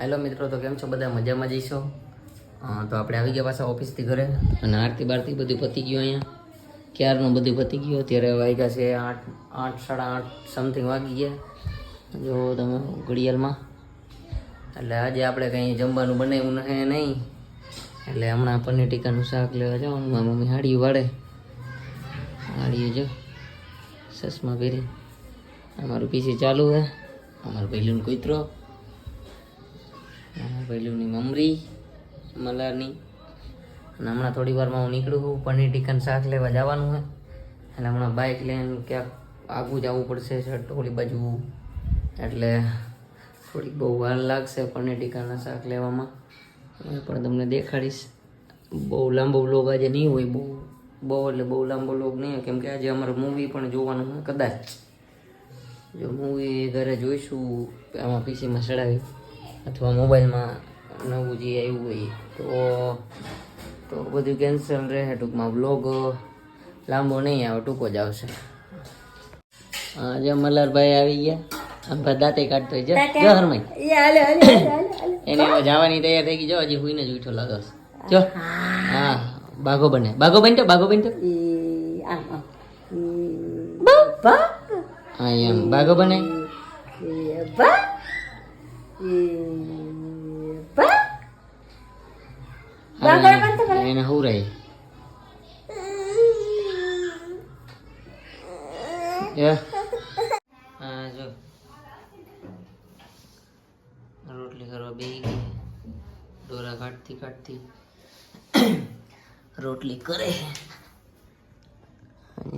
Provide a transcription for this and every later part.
Hello મિત્રો, તો કેમ છો? બધા મજામાં જઈશો તો આપણે આવી ગયા પાછા ઓફિસથી ઘરે. અને આરતી બારતી બધું પતી ગયું અહીંયા. ક્યારનું બધું પતી ગયું? અત્યારે વાગ્યા છે આઠ આઠ, સાડા આઠ સમથિંગ વાગી ગયા. જો તમે ઘડિયાળમાં. એટલે આજે આપણે કંઈ જમવાનું બનાવ્યું નથી નહીં. એટલે હમણાં પનીર ટીકાનું શાક લેવા જાઓ મારા મમ્મી હાડી વાળે. હાડીએ જો, ચશ્મા પહેરી. અમારું પીસી ચાલુ હે. અમારું પહેલું કૂતરો. પહેલુંની મમરી, મલારની. અને હમણાં થોડી વારમાં હું નીકળું છું, પનીર ટીકન શાક લેવા જવાનું છે. એટલે હમણાં બાઇક લઈને ક્યાંક આગું જવું પડશે ટોલી બાજુ. એટલે થોડીક બહુ વાર લાગશે પનીર ટીકાના શાક લેવામાં. એ પણ તમને દેખાડીશ. બહુ લાંબો વ્લોગ આજે નહીં હોય, બહુ બહુ એટલે બહુ લાંબો વ્લોગ નહીં હોય. કેમ કે આજે અમારે મૂવી પણ જોવાનું હોય કદાચ. જો મૂવી ઘરે જોઈશું આમાં પીસીમાં ચડાવી અથવા મોબાઈલમાં નવું જે આવ્યું હોય તો તો બધું કેન્સલ રહે ટૂંકમાં બ્લોગ લાંબો નહીં આવે ટૂંકો જ આવશે. આજે મલ્હારભાઈ આવી ગયા આમ ભાઈ દાંતે કાઢતો હોય. જો જો હરમાઈ. એને જવાની તૈયાર થઈ ગઈ. જો હજી હુઈને જ ઉઠો લાગો. જો. હા. બાઘો બને. બાઘો બનતો બાઘો બનતો. હા એમ. બાઘો બને. હવે એને હુરાય. હા જો. રોટલી કરવા બેસી ગઈ. ડોરા કાઢતી કાઢતી રોટલી કરે.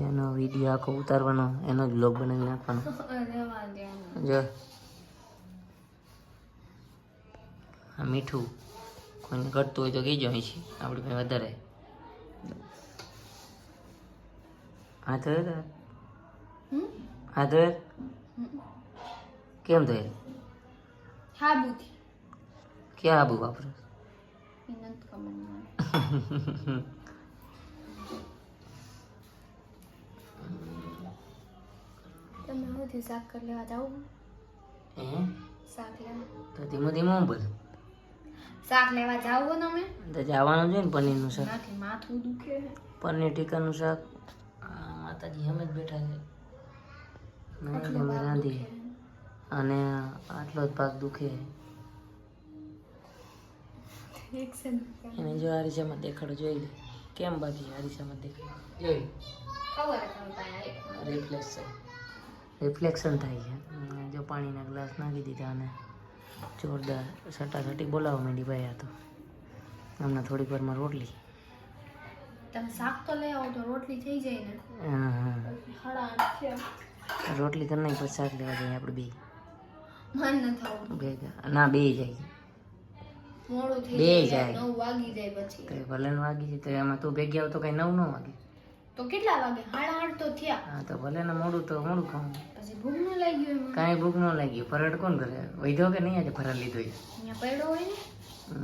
એનો વીડિયો આખો ઉતારવાનો એનો જ બ્લોગ બનાવી નાખવાનો. જો. આ મીઠું કોઈને ઘટતું હોય તો કહેજો અહીંથી આપણી પાસે વધારે. હા તો હા તો કેમ ધોયેલ હાબુથી. ક્યાં આબુ વાપરો. તમે હવેથી શાક કરી લેવા હે? શાક લેવા. તો ધીમો ધીમો બોલ? શાક લેવા જાઓ અમે? તો જવાનું છે ને પનીરનું શાક. નાથી માથું દુખે. પનીર ટીકાનું શાક. માતાજી અમે જ બેઠા છે. અમે રાંધીએ. અને આટલો જ ભાગ દુખે. એને જો આરીસામાં દેખાડો જોઈ લે. કેમ બાકી આરીસામાં દેખાડો? જોઈ. રિફ્લેક્શન રિફ્લેક્શન થાય છે. જો પાણીના ગ્લાસ નાખી દીધા અને જોરદાર સટાસટી બોલાવવા માંડી ભાઈ આ તો. હમણાં થોડીક વારમાં રોટલી. તમે શાક તો લઈ આવો તો રોટલી થઈ જાય ને. હા રોટલી કરી નાખી પછી શાક લેવા જઈએ આપણે બે મન ન થવું. ભેગા ના બે જાય મોડું થઈ બે જાય જાય. નવ વાગી જાય પછી. તો ભલે વાગી જાય તો એમાં તું ભેગી આવ તો કઈ નવ ન વાગે. તો કેટલા વાગે? સાડા આઠ તો થયા. હા તો ભલે ને મોડું તો મોડું કહું? પછી ભૂખ ન લાગ્યું કાંઈ ભૂખ ન લાગ્યું ફરાળ કોણ કરે? વૈધો કે નહીં આજે ફરાળ લીધો અહીંયા પડ્યો હોય ને?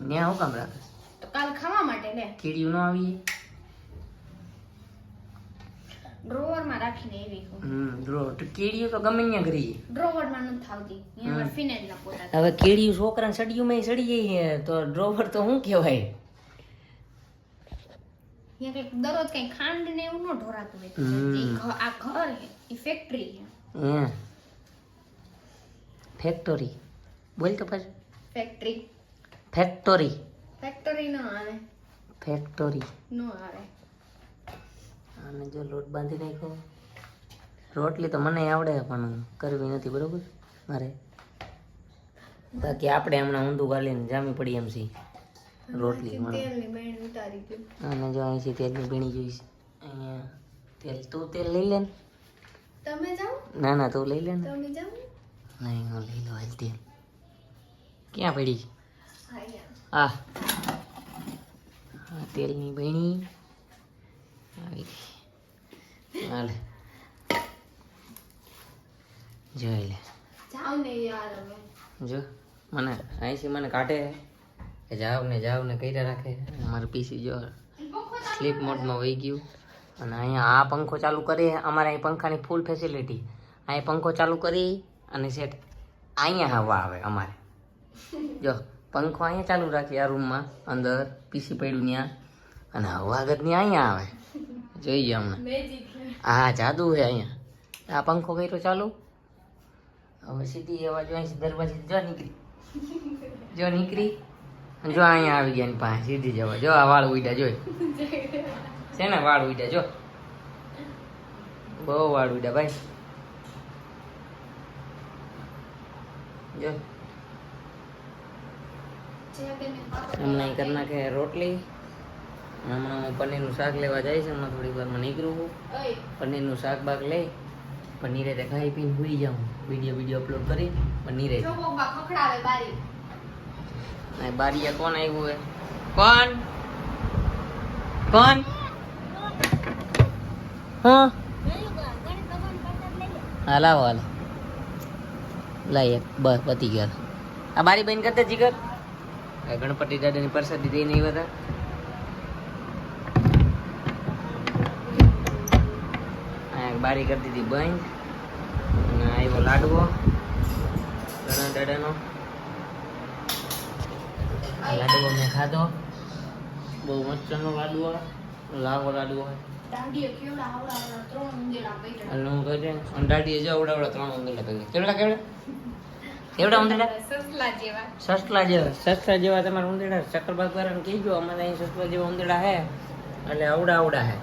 ત્યાં હું કામ રાખે? તો કાલ ખાવા માટે લે. કીડીયું ન આવી ડ્રોવરમાં રાખીને એવી હમ ડ્રો તો કીડિયું તો ગમે ત્યાં કરી ડ્રોવરમાં ન થાવતી. અહીંયા ફિનેલ ના પોતા. હવે કીડિયું છોકરાને સડિયું માં સડી જાય તો ડ્રોવર તો શું કહેવાય? દરરોજ કઈ ખાંડ ને એવું ન ઢોરાતું હોય. આ ઘર એ ફેક્ટરી હે. ફેક્ટરી બોલ તો પાછું. ફેક્ટરી ફેક્ટરી ફેક્ટરી ન આવે. ફેક્ટરી ન આવે. અને જો લોટ બાંધી નાખ્યો. રોટલી તો મને આવડે પણ કરવી નથી બરોબર? મારે. બાકી આપણે હમણાં ઊંધું ગાલીને જામી પડી એમ છીએ. રોટલી બેણ અને જો અહીંથી તેલની બીણી જોઈશ અહીંયા તેલ તું તેલ લઈ લે તમે જાઓ. ના ના તું લઈ લે ને. તમે જાઓ. નહીં હું લઈ લો હાલ તેલ. ક્યાં પડી? આ તેલની બહેણી આવી ગઈ. હાલે. જોઈ લે. જાઓ ને યાર જો મને અહીંથી મને કાઢે. કે જાવ ને જાવ ને કર્યા રાખે અમારું પીસી જો સ્લીપ મોડમાં વહી ગયું. અને અહીંયા આ પંખો ચાલુ કરી અમારે અહીં પંખાની ફૂલ ફેસિલિટી અહીં પંખો ચાલુ કરી અને સેટ અહીંયા હવા આવે અમારે. જો, પંખો અહીંયા ચાલુ રાખી આ રૂમમાં અંદર પીસી પડ્યું ત્યાં. અને હવા ગતની અહીંયા આવે. જોઈએ મેજિક હા જાદુ છે અહીંયા. આ પંખો કર્યો ચાલુ. હવે સીધી એવા જો દરવાજે જો નીકળી. જો નીકળી. જો અહીંયા આવી ગયા પાસે સીધી જવા. જો આ વાળ ઉડ્યા જોઈ છે ને વાળ ઉડ્યા જો. બહુ વાળ ઉડ્યા ભાઈ. જો. હમણાં કરી નાખે રોટલી. હમણાં હું પનીરનું શાક લેવા જઈશ હમણાં થોડી વારમાં નીકળું છું. પનીરનું શાક બાક લઈ પનીરે ખાઈ પીને ભૂલી જાઉં. વીડિયો વીડિયો અપલોડ કરી પનીરે જો કોકમાં ખખડાવે બારી અને બારીયા કોણ આવ્યું હે કોણ? કોણ? હા? હા, લાવો, હાલ. લાઈ બસ, પતી ગયા. આ બારી બંધ કરતા જીગર. ગણપતિ દાદાની પ્રસાદી દઈ નહીં બધા બારી કરી દીધી બંધ. અને આવ્યો લાડવો. ગણા દાદાનો. આ લાડવો મેં ખાધો. બહુ મસ્તનો લાડવો લાવો લાડવો હું કહે અંડાડીએ જો આવડા ત્રણ ઉંદેડા કરી કેવડા કેવડા? કેવડા ઉંદેડા સસલા જેવા. સસલા જેવા સસલા જેવા તમારા ઉંદેડા ચક્કરબાગ વાળાને કહેજો અમારે અહીં સસલા જેવા ઉંદેડા હે. એટલે આવડા હે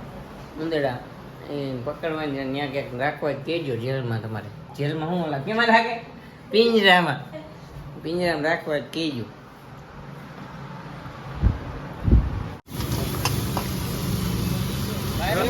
ઉંદેડા એ પકડવાની ત્યાં ક્યાંક રાખવા કેજો કહેજો જેલમાં તમારે. જેલમાં શું ઓલા કેમાં રાખે? પિંજરામાં. પિંજરામાં રાખવા હોય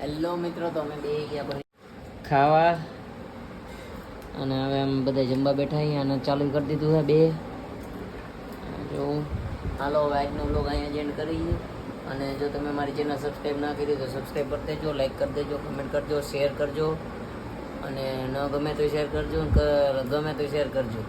હેલો મિત્રો તો અમે બે ગયા ખાવા અમે બધા જમવા બેઠા અહીંયા અને ચાલુ કરી દીધું છે બે. જો, હાલો, હવે બ્લોગ અહીંયા જેન્ડ કરીએ. અને જો તમે મારી ચેનલ સબસ્ક્રાઈબ ના કરી તો સબસ્ક્રાઈબ કરી દેજો લાઈક કરી દેજો કમેન્ટ કરજો શેર કરજો. અને ન ગમે તો શેર કરજો ગમે તો શેર કરજો.